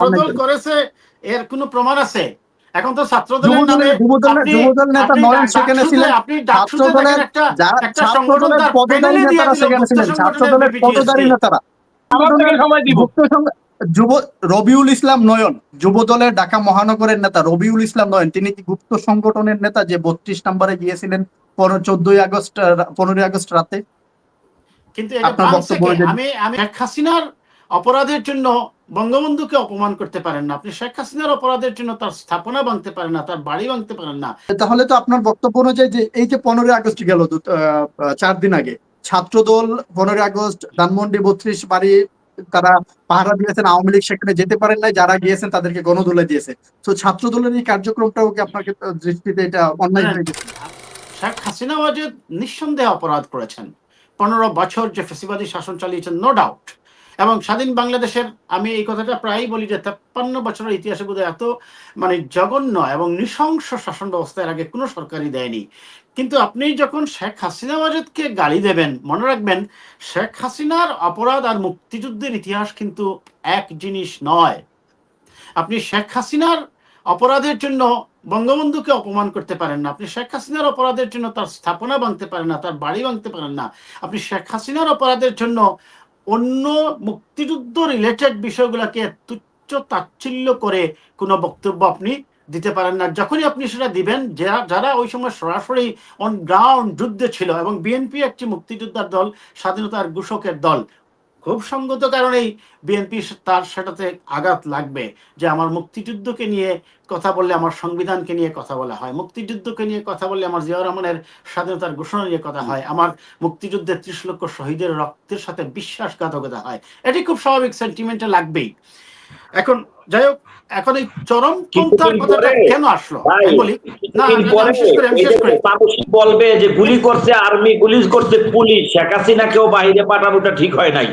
ছাত্রদল করেছে এর কোনো প্রমাণ আছে? এখন তো ছাত্রদলের নামে যুবদলের যুবদলের আপনি- যুবদল নেতা নয়ন সেখানে ছিলেন। আপনি ছাত্রদলের একটা সংগঠন তার পদধারী নেতারা সেখানে ছিলেন। ছাত্রদলের BTSD নেতারা। আপনাকে সময় দিব। গুপ্ত সংঘ- যুব রবিউল ইসলাম নয়ন যুবদলের ঢাকা মহানগরের নেতা রবিউল ইসলাম নয়ন তিনি কি গুপ্ত সংগঠনের নেতা যে বত্রিশ নম্বরে গিয়েছিলেন চোদ্দই আগস্ট পনেরোই আগস্ট রাতে? কিন্তু আপনার বক্তব্য? আমি আমি শেখ হাসিনার অপরাধের জন্য বঙ্গবন্ধুকে অপমান করতে পারেন না। আপনি শেখ হাসিনার অপরাধের জন্য তার স্থাপনা ভাঙতে পারেন না তার বাড়ি ভাঙতে পারেন না। তাহলে তো আপনার বক্তব্য অনুযায়ী যে এই যে পনেরোই আগস্ট গেল চার দিন আগে ছাত্রদল পনেরোই আগস্ট ধানমন্ডি বত্রিশ বাড়ি তারা পাহারা দিয়েছেন আওয়ামী লীগ সেখানে যেতে পারেন নাই যারা গিয়েছেন তাদেরকে গণদলে দিয়েছে। তো ছাত্রদলের এই কার্যক্রমটাও কি আপনার ক্ষেত্রে- দৃষ্টিতে এটা অন্যায় হয়ে গেছে? শেখ হাসিনা ওয়াজেদ নিঃসন্দেহে অপরাধ করেছেন। পনেরো বছর যে ফেসিবাদী শাসন চালিয়েছেন নো ডাউট এবং স্বাধীন বাংলাদেশের, আমি এই কথাটা প্রায়ই বলি যে তেপ্পান্ন বছরের ইতিহাসে বোধহয় এত মানে জঘন্য এবং নৃশংস শাসন ব্যবস্থার আগে কোনো সরকারই দেয়নি। কিন্তু আপনি যখন শেখ হাসিনা ওয়াজেদকে গালি দেবেন, মনে রাখবেন, শেখ হাসিনার অপরাধ আর মুক্তিযুদ্ধের ইতিহাস কিন্তু এক জিনিস নয়। আপনি শেখ হাসিনার অপরাধের জন্য বঙ্গবন্ধুকে অপমান করতে পারেন না, আপনি শেখ হাসিনার অপরাধের জন্য তার স্থাপনা ভাঙতে পারেন না, তার বাড়ি ভাঙতে পারেন না, আপনি শেখ হাসিনার অপরাধের জন্য অন্য মুক্তিযুদ্ধ রিলেটেড বিষয়গুলোকে তুচ্ছ তাচ্ছিল্য করে কোনো বক্তব্য আপনি দিতে পারেন না। যখনই আপনি সেটা দিবেন, যারা যারা ওই সময় সরাসরি অন গ্রাউন্ড যুদ্ধে ছিল এবং বিএনপি একটি মুক্তিযোদ্ধার দল, স্বাধীনতার ঘোষকের দল খুব সঙ্গত কারণেই বিএনপি তার সেটাতে আঘাত লাগবে যে আমার মুক্তিযুদ্ধকে নিয়ে কথা বললে আমার সংবিধানকে নিয়ে কথা বলা হয়, মুক্তিযুদ্ধকে নিয়ে কথা বললে আমার জিয়া রহমানের স্বাধীনতার ঘোষণা নিয়ে কথা হয়, আমার মুক্তিযুদ্ধের ত্রিশ লক্ষ শহীদের রক্তের সাথে বিশ্বাসঘাতকতা হয়। এটি খুব স্বাভাবিক সেন্টিমেন্টে লাগবেই। এখন যাই হোক এখন এই চরম পন্থার কথাটা কেন আসলো? আমি বলি না বলবে যে গুলি করছে আর্মি গুলি করছে পুলিশ শেখ হাসিনাকেও বাইরে পাঠানোটা ঠিক হয় নাই।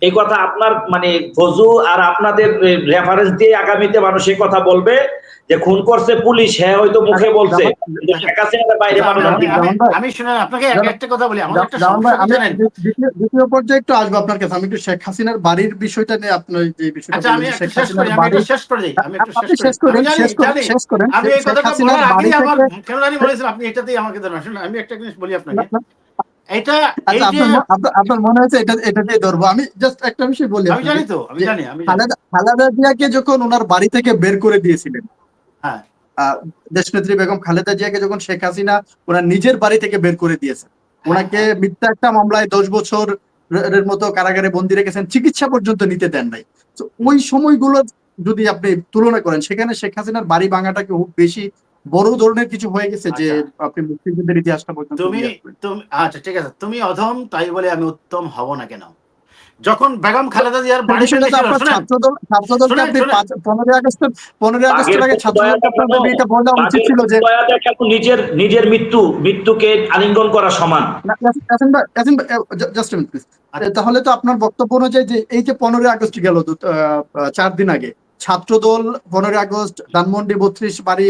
এই কথা আপনার মানে ফজু আর আপনাদের রেফারেন্স দিয়ে আগামীতে মানুষ এই কথা বলবে যে খুন করছে পুলিশ হ্যাঁ হয়তো মুখে বলছে বাইরে আমি- পাঠানো আমি- ঠিক আমি- ভাই। আমি শুনে আপনাকে একটা কথা বলি আমার একটা? দ্বিতীয়- পর্যায়ে একটু আসব আপনার কাছে আমি একটু শেখ হাসিনার বাড়ির বিষয়টা নিয়ে আপনার যে বিষয়টা আচ্ছা আমি একটু শেষ করি আমি একটু শেষ করে দিই আমি একটু শেষ শেষ করি করেন আমি জানি, শেষ জানি। শেষ করেন আমি এই কথাটা বলার আমার জানি বলেছিলাম আপনি এটাতেই আমাকে আসলে আমি একটা জিনিস বলি আপনাকে এটা আচ্ছা আপনার মনে হয়েছে এটা এটা দিয়ে ধরবো? আমি জাস্ট একটা বিষয় বলি আমি জানি তো আমি জানি আমি খালেদা জিয়াকে যখন ওনার বাড়ি থেকে বের করে দিয়েছিলেন হ্যাঁ। দেশনেত্রী বেগম খালেদা জিয়াকে যখন শেখ হাসিনা ওনার নিজের বাড়ি থেকে বের করে দিয়েছেন ওনাকে মিথ্যা একটা মামলায় দশ বছর এর মতো কারাগারে বন্দি রেখেছেন চিকিৎসা পর্যন্ত নিতে দেন নাই। তো ওই সময়গুলো যদি আপনি তুলনা করেন সেখানে শেখ হাসিনার বাড়ি ভাঙাটাকে খুব বেশি বড় ধরনের কিছু হয়ে গেছে যে আপনি মুক্তিযুদ্ধের ইতিহাসটা পর্যন্ত তুমি তুমি আচ্ছা ঠিক আছে তুমি অধম তাই বলে আমি উত্তম হব না কেন যখন বেগম খালেদা জিয়ার বাড়ি শোনেন, ছাত্রদল ছাত্রদলকে আপনি শোনেন। পাঁচ- পনেরোই আগস্ট পনেরোই আগস্টের আগে ছাত্রদলকে এটা বলা উচিত ছিল যে নিজের নিজের মৃত্যু মৃত্যুকে আলিঙ্গন করা সমান please. আচ্ছা। তাহলে তো আপনার বক্তব্য অনুযায়ী যে এই যে পনেরোই আগস্ট গেল চার দিন আগে ছাত্রদল পনেরোই আগস্ট ধানমন্ডি বত্রিশ বাড়ি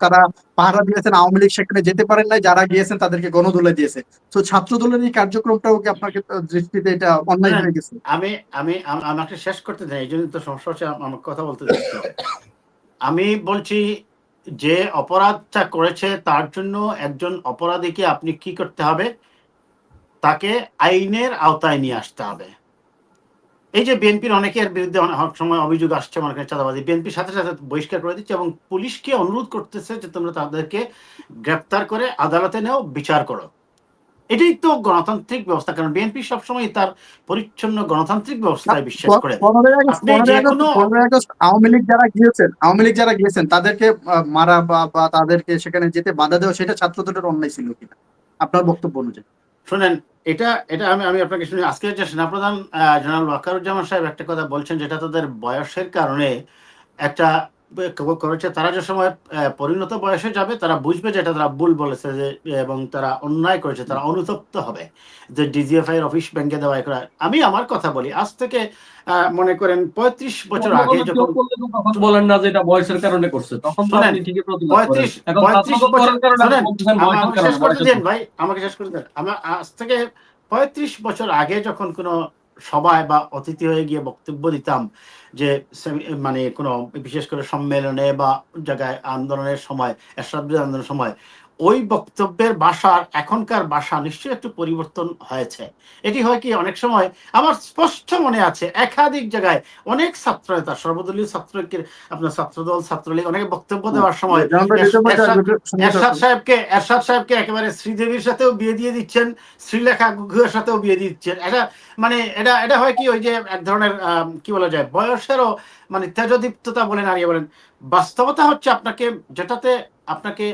তারা পাহারা দিয়েছেন, আওয়ামী লীগ সেখানে যেতে পারেন নাই, যারা গিয়েছেন তাদেরকে গণদলে দিয়েছে। তো ছাত্রদলের এই কার্যক্রমটাও কি আপনার ক্ষেত্রে- দৃষ্টিতে এটা অন্যায় হ্যাঁ। হয়ে গেছে আমি আমি, আমাকে শেষ করতে দেয় এই জন্য তো সমস্যা হচ্ছে, আম- আমার কথা বলতে আমি বলছি যে অপরাধটা করেছে তার জন্য একজন অপরাধীকে আপনি কি করতে হবে? তাকে আইনের আওতায় নিয়ে আসতে হবে। এই যে বিএনপির অনেকের বিরুদ্ধে অনেক সময় অভিযোগ আসছে মনে করেন চাঁদাবাজি। বিএনপির সাথে সাথে বহিষ্কার করে দিচ্ছে এবং পুলিশকে অনুরোধ করতেছে যে তোমরা তাদেরকে গ্রেপ্তার করে আদালতে নেও বিচার করো। এটাই তো গণতান্ত্রিক ব্যবস্থা কারণ বিএনপি সবসময় তার পরিচ্ছন্ন গণতান্ত্রিক ব্যবস্থায় বিশ্বাস করে। আওয়ামী লীগ যারা গিয়েছেন আওয়ামী লীগ যারা গিয়েছেন তাদেরকে মারা বা তাদেরকে সেখানে যেতে বাধা দেওয়া সেটা ছাত্রদলের অন্যায় ছিল কিনা? আপনার বক্তব্য অনুযায়ী। শুনেন, এটা এটা আমি আমি আপনাকে শুনি। আজকে যে সেনাপ্রধান জেনারেল ওয়াকারুজ্জামান সাহেব একটা কথা বলছেন, যেটা তাদের বয়সের কারণে একটা করেছে তারা যে সময় পরিণত বয়সে যাবে তারা বুঝবে যে এটা তারা ভুল বলেছে যে এবং তারা অন্যায় করেছে তারা অনুতপ্ত হবে যে ডিজিএফআই এর অফিস ব্যাংকে দেওয়া করা। আমি আমার কথা বলি আজ থেকে মনে করেন পঁয়ত্রিশ বছর আগে যখন বলেন না যে এটা বয়সের কারণে করছে তখন পঁয়ত্রিশ পঁয়ত্রিশ বছর আমাকে শেষ দেন ভাই আমাকে শেষ করতে দেন আমার আজ থেকে পঁয়ত্রিশ বছর আগে যখন কোনো সভায় বা অতিথি হয়ে গিয়ে বক্তব্য দিতাম যে মানে কোনো বিশেষ করে সম্মেলনে বা জায়গায় আন্দোলনের সময় আন্দোলনের সময় ওই বক্তব্যের বাসার এখনকার ভাষা নিশ্চয়ই একটু পরিবর্তন হয়েছে এটি হয় কি অনেক সময় আমার স্পষ্ট মনে আছে একাধিক জায়গায় অনেক ছাত্র নেতা সর্বদলীয় ছাত্র আপনার ছাত্রদল ছাত্রলীগ অনেক বক্তব্য দেওয়ার সময় এরশাদ-। সাহেবকে এরশাদ সাহেবকে একেবারে শ্রীদেবীর সাথেও বিয়ে দিয়ে দিচ্ছেন শ্রীলেখা গুহের সাথেও বিয়ে দিয়ে দিচ্ছেন এটা মানে এটা এটা হয় কি ওই যে এক ধরনের কি বলা যায় বয়সেরও মানে তেজদীপ্ততা বলেন আর বলেন বাস্তবতা হচ্ছে আপনাকে যেটাতে আপনাকে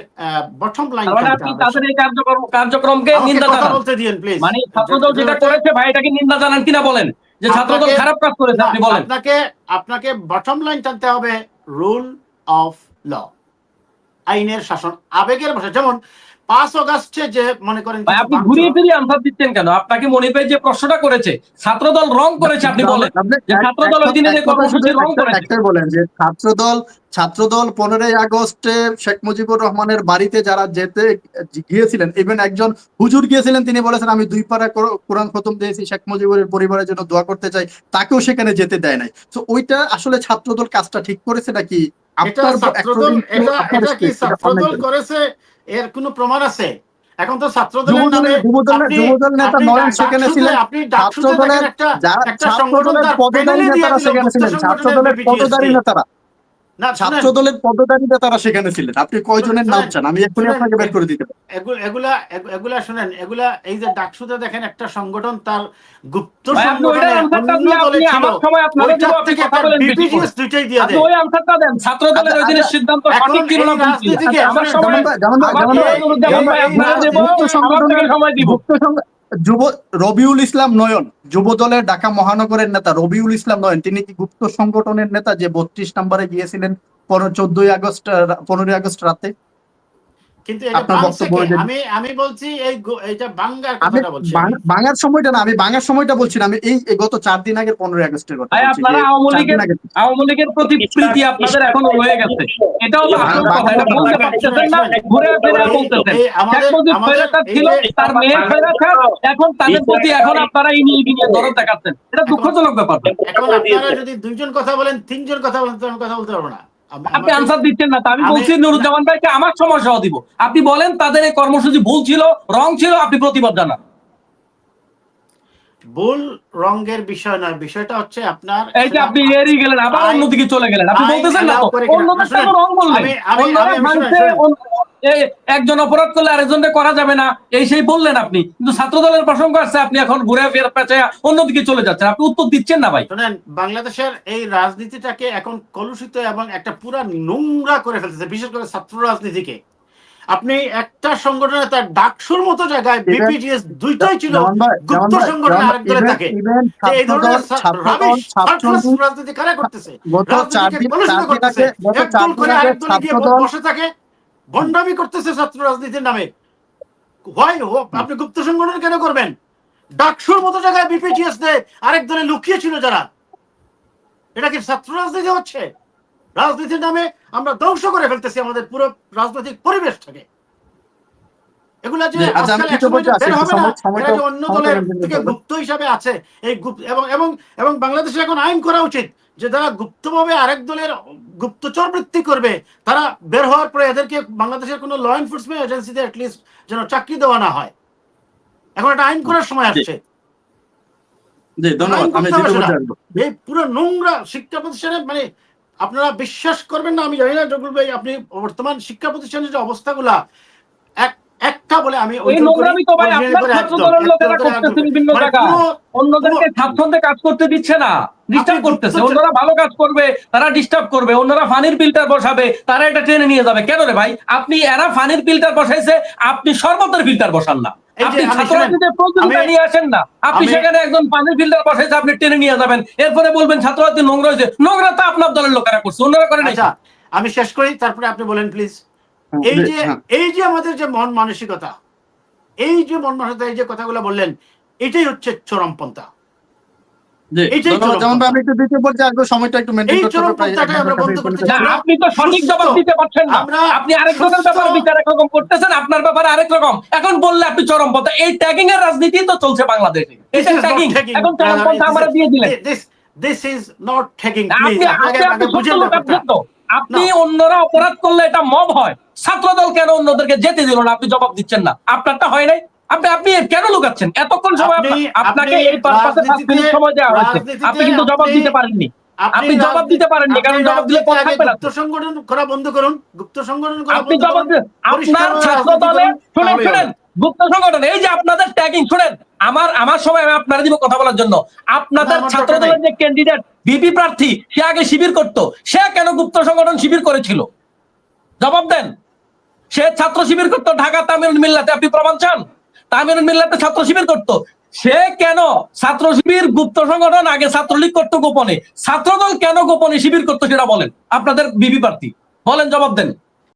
বটম লাইন আপনি তাদের এই কার্যক্রম কার্যক্রমকে নিন্দা জানান। বলতে দিন প্লিজ মানে ছাত্রদল যেটা করেছে ভাই এটাকে নিন্দা জানান কিনা বলেন? যে ছাত্রদল খারাপ কাজ করেছে আপনি বলেন। আপনাকে আপনাকে বটম লাইন টানতে হবে রুল অফ ল আইনের শাসন আবেগের ভাষা যেমন পাঁচ অগাস্টে যে মনে করেন আপনি ঘুরিয়ে ফিরিয়ে আনসার দিচ্ছেন কেন? আপনাকে মনে ভাই যে প্রশ্নটা করেছে ছাত্রদল রং করেছে আপনি বলেন। আপনি যে এক- ছাত্রদল ওই দিনে যে কর্মসূচি রং করেছে। একটাই বলেন যে ছাত্রদল ছাত্রদল পনেরোই আগস্টে শেখ মুজিবুর রহমানের বাড়িতে যারা যেতে গিয়েছিলেন ইভেন একজন হুজুর গিয়েছিলেন তিনি বলেছেন আমি দুই পারা কোর- কোরআন খতম দিয়েছি শেখ মুজিবুরের পরিবারের জন্য দোয়া করতে চাই তাকেও সেখানে যেতে দেয় নাই। তো ওইটা আসলে ছাত্রদল কাজটা ঠিক করেছে নাকি? আপনার ছাত্রদল এটা কি ছাত্রদল করেছে? এর কোনো প্রমাণ আছে? এখন তো ছাত্রদলের নামে যুবদল নেতা নয়ন সেখানে ছিলেন। আপনি দেখেন ছাত্রদলের একটা পদধারী নেতারা সেখানে ছিলেন। ছাত্রদলের BPTSD পদধারী নেতারা। না শুনেন, ছাত্রদলের পদধারী সেখানে ছিলেন। আপনি কয়জনের নাম চান? আমি এক্ষুনি আপনাকে বের করে দিতে পারি। এগুলা এগুলা শুনেন এগুলা এই যে ডাকসুতে দেখেন একটা সংগঠন তার গুপ্ত ভাই, আপনি ওইটার সংগঠনে আনসারটা অন্য দিয়ে দলে আপনি ছিল। আমার সময় আপনাকে দিব, ওইটার আপনি থেকে কথা তার বলেন বেশি করে। বিপিটিএস দুইটাই দিয়ে আপনি দেয় ওই আনসারটা দেন ছাত্রদলের ওই দিনের আচ্ছা, সিদ্ধান্ত সঠিক ছিল না এই ভুল ছিল। রাজনীতিকে আচ্ছা, আমার সময় গুপ্ত আমার যুব, রবিউল ইসলাম নয়ন যুব দলের ঢাকা মহানগরের নেতা রবিউল ইসলাম নয়ন, তিনি কি গুপ্ত সংগঠনের নেতা যে বত্রিশ নম্বরে গিয়েছিলেন পনেরো, চোদ্দই আগস্ট, পনেরোই আগস্ট রাতে? কিন্তু এটা আমি আমি বলছি এই গো- এইটা বাঙ্গার কথাটা বলছি। বাংলার সময়টা না আমি বাংলার সময়টা বলছি না আমি এই গত চার দিন আগের পনেরোই আগস্টের কথা বলছি, আপনারা আওয়ামী লীগের আগে। আওয়ামী লীগের প্রতি প্রীতি আপনাদের এখনও রয়ে গেছে। এটাও তো আসল কথা এটা বলতে পারতেছেন না ঘুরে ফিরে বলতেছেন। আমাদের আমাদের ছিল তার মেয়ে খৈরাতার এখন তাদের প্রতি এখন আপনারা দরদ দেখাচ্ছেন। এটা দুঃখজনক ব্যাপার। এখন আপনারা যদি দুইজন কথা বলেন তিনজন কথা বলেন কথা বলতে পারব না। আপনি আনসার দিচ্ছেন না আমি বলছি নুরুজ্জামান ভাইকে আমার সমস্যা সহ দিব। আপনি বলেন তাদের এই কর্মসূচি ভুল ছিল রং ছিল আপনি প্রতিবাদ জানান। ভুল রঙের বিষয় নয় বিষয়টা হচ্ছে আপনার এই যে আপনি এড়িয়ে গেলেন আবার অন্যদিকে চলে গেলেন। আপনি বলতেছেন না? অন্যদের রং বললেন একজন অপরাধ করলে আরেকজনকে করা যাবে না এই সেই বললেন আপনি। কিন্তু ছাত্র দলের প্রসঙ্গ আসছে আপনি এখন ঘুরে ফের পেঁচে অন্যদিকে চলে যাচ্ছেন। আপনি উত্তর দিচ্ছেন না ভাই। শোনেন বাংলাদেশের এই রাজনীতিটাকে এখন কলুষিত এবং একটা পুরা নোংরা করে ফেলতেছে বিশেষ করে ছাত্র রাজনীতিকে। আপনি একটা সংগঠনে তার ডাকসুর মতো জায়গায় বিপিজিএস দুইটাই ছিল গুপ্ত ভাই- আরেক দলে থাকে। এই ধরনের রাজনীতি কারা করতেছে? বসে থাকে ভণ্ডামি করতেছে ছাত্র রাজনীতির নামে। হয় আপনি গুপ্ত সংগঠন কেন করবেন? ডাকসুর মতো জায়গায় বিপিজিএস দেয় আরেক দলে লুকিয়ে ছিল যারা। এটা কি ছাত্র রাজনীতি হচ্ছে? রাজনীতির নামে আমরা ধ্বংস করে ফেলতেছি আমাদের পুরো রাজনৈতিক পরিবেশটাকে। এগুলা যে জি, আচ্ছা, আমি আজকাল কিছু একসময় বলতে যে আসি, বের হবে না, এরা যে অন্য দলের থেকে গুপ্ত হিসাবে আছে এই গুপ্ত এবং এবং এবং বাংলাদেশে এখন আইন করা উচিত যে যারা গুপ্তভাবে আরেক দলের গুপ্তচর বৃত্তি করবে তারা বের হওয়ার পরে এদেরকে বাংলাদেশের কোনো ল এনফোর্সমেন্ট এজেন্সিতে অ্যাটলিস্ট যেন চাকরি দেওয়া না হয়। এখন একটা আইন করার সময় আসছে। এই পুরো নোংরা শিক্ষা প্রতিষ্ঠানে মানে আপনারা বিশ্বাস করবেন না আমি জানি না জগুল ভাই আপনি বর্তমান শিক্ষা প্রতিষ্ঠানের যে অবস্থাগুলা এক একটা বলে আমি ওই নোংরামি তো ভাই আপনার ছাত্র দলের লোকেরা করতেছে বিভিন্ন মানে জায়গায়। অন্যদেরকে স্বাচ্ছন্দ্যে কাজ করতে দিচ্ছে না ডিস্টার্ব করতেছে। অন্যরা ভালো কাজ করবে তারা ডিস্টার্ব করবে অন্যরা ফানির ফিল্টার বসাবে তারা এটা টেনে নিয়ে যাবে। কেন রে ভাই? আপনি এরা ফানির ফিল্টার বসাইছে আপনি শরবতের ফিল্টার বসান না। আপনি আমি ছাত্ররাজনীতির প্রতিযোগিতা নিয়ে আসেন না। আপনি সেখানে একজন পানির ফিল্টার বসাইছে আপনি টেনে নিয়ে যাবেন। এরপরে বলবেন ছাত্ররাজনীতি নোংরা হয়েছে নোংরা তো আপনার দলের লোকেরা করছে অন্যরা করে নাই। আচ্ছা আমি শেষ করি তারপরে আপনি বলেন প্লিজ এই যে হ্যাঁ। এই যে আমাদের যে মন মানসিকতা এই যে মন মানসিকতা এই যে কথাগুলো বললেন এটাই হচ্ছে চরমপন্থা যেমন একটু সময়টা একটু করতে আমরা আপনি তো সঠিক জবাব দিতে পারছেন না। আপনি আরেকজনের সুস্থ- ব্যাপারে বিচার একরকম করতেছেন আপনার ব্যাপারে আরেক রকম। এখন বললে আপনি চরমপন্থা এই ট্যাগিং এর রাজনীতি তো চলছে বাংলাদেশে। এটা ট্যাগিং এখন চরমপন্থা আমরা দিয়ে দিলেন. আপনি আপনাকে-। অন্যরা অপরাধ করলে এটা মব হয়। ছাত্রদল কেন অন্যদেরকে যেতে দিল না? আপনি জবাব দিচ্ছেন না। আপনারটা হয় নাই। আপনি আপনি কেন লুকাচ্ছেন? এতক্ষণ সময় আপনাকে এই পারপাসে পাঁচ মিনিট সময় দেওয়া হয়েছে। আপনি কিন্তু জবাব দিতে পারেননি। আপনি জবাব দিতে পারেননি কারণ জবাব দিলে পথ থাকবে না গুপ্ত সংগঠন করা বন্ধ করুন গুপ্ত সংগঠন করা আপনি জবাব দিন। আপনার ছাত্র দলে শুনেন শুনেন গুপ্ত সংগঠন এই যে আপনাদের ট্যাগিং শুনেন আমার আমার সময় আমি আপনারা দিব কথা বলার জন্য। আপনাদের ছাত্র দলের যে ক্যান্ডিডেট বিপি প্রার্থী সে আগে শিবির করত। সে কেন গুপ্ত সংগঠন শিবির করেছিল? জবাব দেন। সে ছাত্র শিবির করতো ঢাকা তামিল মিল্লাতে। আপনি প্রমাণ চান? তামিরুল মিল্লাতে ছাত্র শিবির করতো। সে কেন ছাত্র শিবির গুপ্ত সংগঠন আগে ছাত্রলীগ করতো গোপনে? ছাত্রদল কেন গোপনে শিবির করতো সেটা বলেন। আপনাদের বিবি প্রার্থী। বলেন জবাব দেন।